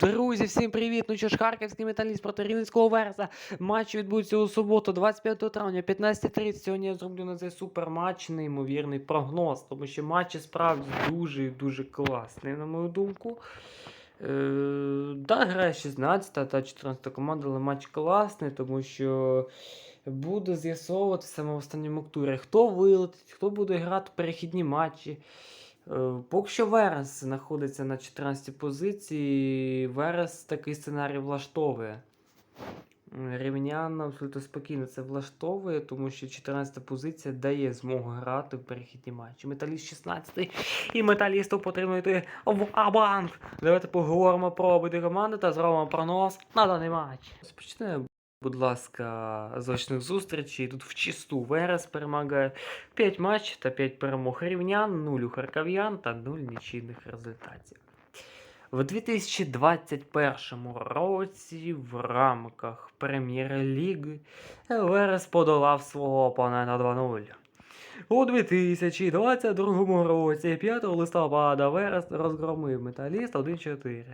Друзі, всім привіт! Ну що ж, харківський металіст проти Рівненського Вереса. Матч відбудеться у суботу, 25 травня, 15.30. Сьогодні я зроблю на цей суперматч неймовірний прогноз, тому що матч справді дуже і дуже класний, на мою думку. Е, да, грає 16 та 14 команда, але матч класний, тому що буде з'ясовувати саме в останньому турі, хто вилетить, хто буде грати перехідні матчі. Е, Поки що Верес знаходиться на 14 позиції, Верес такий сценарій влаштовує. Рівнян абсолютно спокійно це влаштовує, тому що 14 позиція дає змогу грати в перехідні матчі. Металіст 16 і металісту потрібно йти в Абанк. Давайте поговоримо про обидві команди та зробимо прогноз на даний матч. Розпочнемо, будь ласка, з очних зустрічей. Тут в чисту Верес перемагає 5 матчів та 5 перемог рівнян, 0 у харків'ян та 0 нічийних результатів. В 2021 році в рамках Прем'єр-ліги Верес подолав свого опонента 2-0. У 2022 році 5 листопада Верес розгромив металіст 1-4.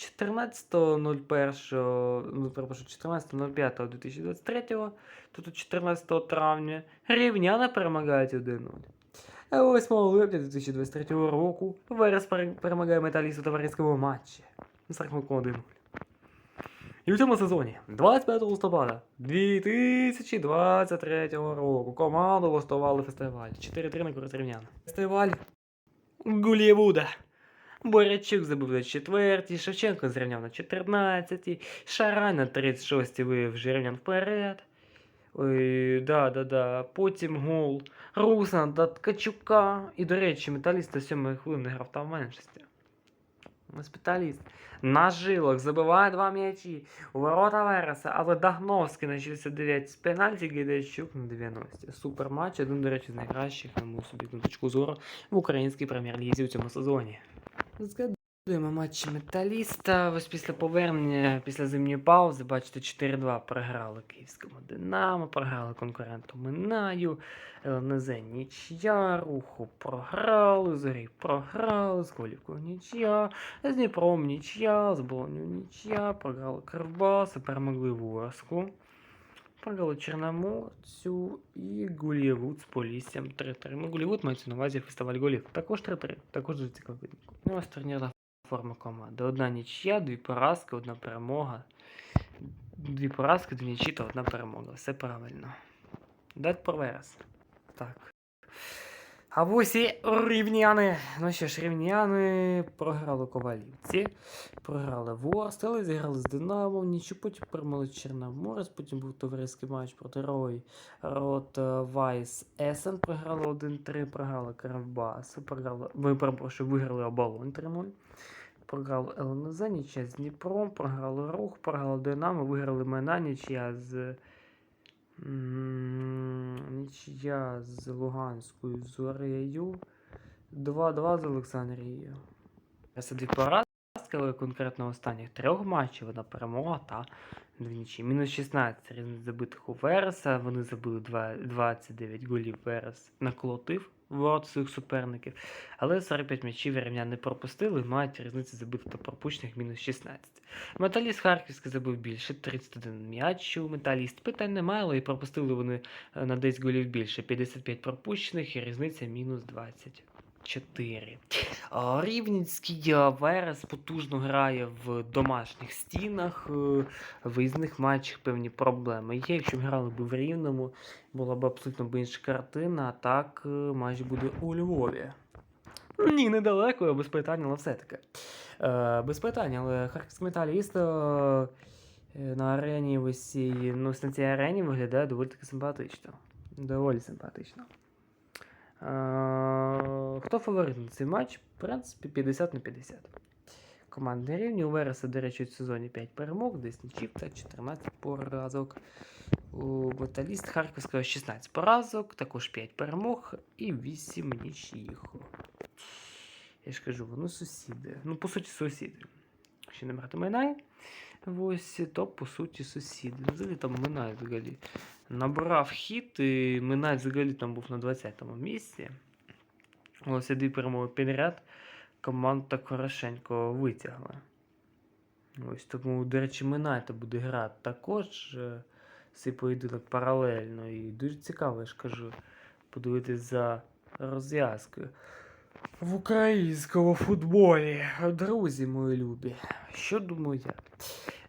14.01, ну, перепрошую, 14.05.2023, тут 14 травня рівняна перемагають 1-0. 8 липня 2023 року Верес пере- перемагає металіст у товариському матчі з рахунком 1-0. І в цьому сезоні, 25 листопада 2023 року, команду влаштували фестиваль 4-3 на користь рівнян. Фестиваль Гулівуда. Борячук забив на 4, Шевченко зрівняв на 14, Шарай на 36 вивів Жирнян вперед. Ой, да, да, да. Потім гол Руслана та Ткачука. І, до речі, металіст на 7 хвилини грав там меншості. Спеціаліст. На жилах забиває два м'ячі. У ворота Вереса, але Дагновський на 69 з пенальті, Гайдайчук на 90. Супер матч, один, до речі, з найкращих, на мою собі точку зору, в українській прем'єр-лізі у цьому сезоні. Згадуємо матчі металіста. Ось після повернення, після зимньої паузи, бачите, 4-2 програли київському Динамо, програли конкуренту Минаю, ЛНЗ нічия, руху програли, зорі програли, з Колівкою нічия, з Дніпром нічия, з Болоню нічия, програли Кривбас, перемогли Ворску. Програли Чорноморцю і Гулівуд з Поліссям 3-3. Ну, Гулівуд мається на увазі фестиваль голів. Також 3-3. Також дуже цікаво. Ну, ось турнірна форма команди. Одна нічия, дві поразки, одна перемога. Дві поразки, дві нічі та одна перемога. Все правильно. Дать про Верес. Так. А ось і рівняни. Ну що ж, рівняни програли Ковалівці, програли Ворст, але зіграли з Динамо, нічого потім перемогли Чорноморець, потім був товариський матч проти Рой, Рот е, Вайс Есен, програли 1-3, програли Кривбас, програли, ви перепрошую, виграли Оболонь 3-0. Програли ЛНЗ, нічия з Дніпром, програли Рух, програли Динамо, виграли Мена, нічия з Нічия з Луганською Зорею. 2-2 з Олександрією. Це дві поразки, але конкретно останніх трьох матчів одна перемога та дві. Мінус 16 різних забитих у Вереса. Вони забили два- 29 голів Верес наколотив от своїх суперників. Але 45 м'ячів рівня не пропустили, мають різницю забитих та пропущених мінус 16. Металіст Харківський забив більше 31 м'ячів. Металіст питань немає, але і пропустили вони е, на 10 голів більше. 55 пропущених і різниця мінус 20. 4. Рівненський Верес потужно грає в домашніх стінах, е, в виїзних матчах певні проблеми є. Якщо б грали б в Рівному, була б абсолютно інша картина, а так е, матч буде у Львові. Ні, недалеко, без питань, але все таки. Е, без питань, але харківський металіст на арені в ну, на цій арені виглядає доволі таки симпатично. Доволі симпатично. Е, хто фаворит на цей матч? В принципі, 50 на 50. Командний рівні. У Вереса, до речі, у сезоні 5 перемог, десь нічів та 14 поразок. У металіст Харківського 16 поразок, також 5 перемог і 8 нічиїх. Я ж кажу, вони сусіди. Ну, по суті, сусіди. Якщо не брати Минай, ось, то по суті сусіди. Ну, Взагалі там Минай взагалі набрав хід, і Минай взагалі там був на 20-му місці. Ось і дві перемоги підряд. Команда хорошенько витягла. Ось тому, до речі, Минайта буде грати також е, цей поєдинок паралельно. І дуже цікаво, я ж кажу, подивитись за розв'язкою. В українському футболі. Друзі мої любі, що думаю я?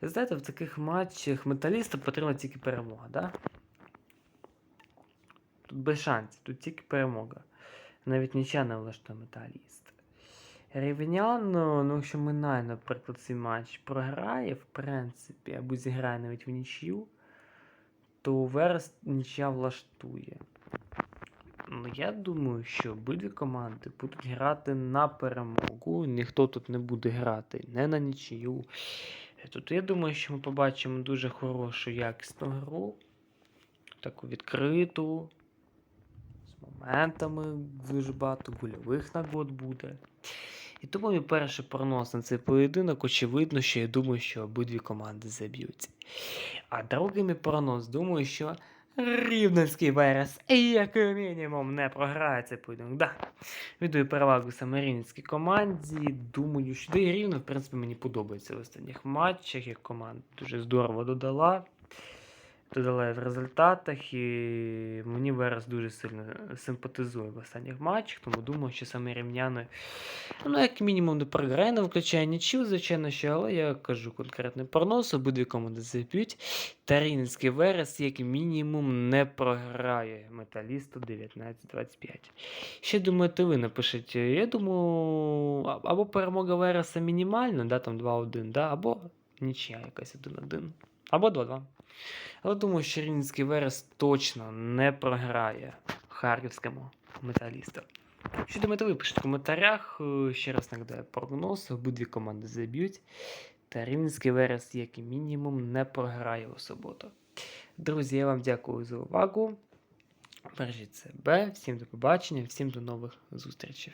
Знаєте, в таких матчах металіста потрібна тільки перемога, да? Тут без шансів, тут тільки перемога. Навіть нічия не влаштує металіст. Рівнян, ну, якщо Минай, наприклад, цей матч програє, в принципі, або зіграє навіть в нічию, то Верес нічия влаштує. Я думаю, що обидві команди будуть грати на перемогу. Ніхто тут не буде грати не на нічию. Е, Тут я думаю, що ми побачимо дуже хорошу якісну гру, таку відкриту, з моментами дуже багато гольових нагод буде. І тому мій перший прогноз на цей поєдинок, очевидно, що я думаю, що обидві команди заб'ються. А другий мій прогноз, думаю, що Рівненський Верес, як мінімум, не програє цей поєдинок. Да. Віддаю перевагу саме рівненській команді. Думаю, що і рівно, в принципі, мені подобається в останніх матчах, як команда дуже здорово додала. Додала в результатах, і мені Верес дуже сильно симпатизує в останніх матчах, тому думаю, що саме рівняни, ну, як мінімум, не програє, не виключає нічого, звичайно, що, але я кажу конкретний прогноз, обидві команди заб'ють. Та Рівненський Верес, як мінімум, не програє металісту 19-25. Що думаєте ви? Напишіть. Я думаю, або перемога Вереса мінімальна, да, там 2-1, да, або нічия якась 1-1, або 2-2. Але думаю, що Рівненський Верес точно не програє харківському металісту. Що думаєте, ви пишіть в коментарях. Е, Ще раз нагадаю прогноз, обидві команди заб'ють. Та Рівненський Верес, як і мінімум, не програє у суботу. Друзі, я вам дякую за увагу. Бережіть себе, всім до побачення, всім до нових зустрічей.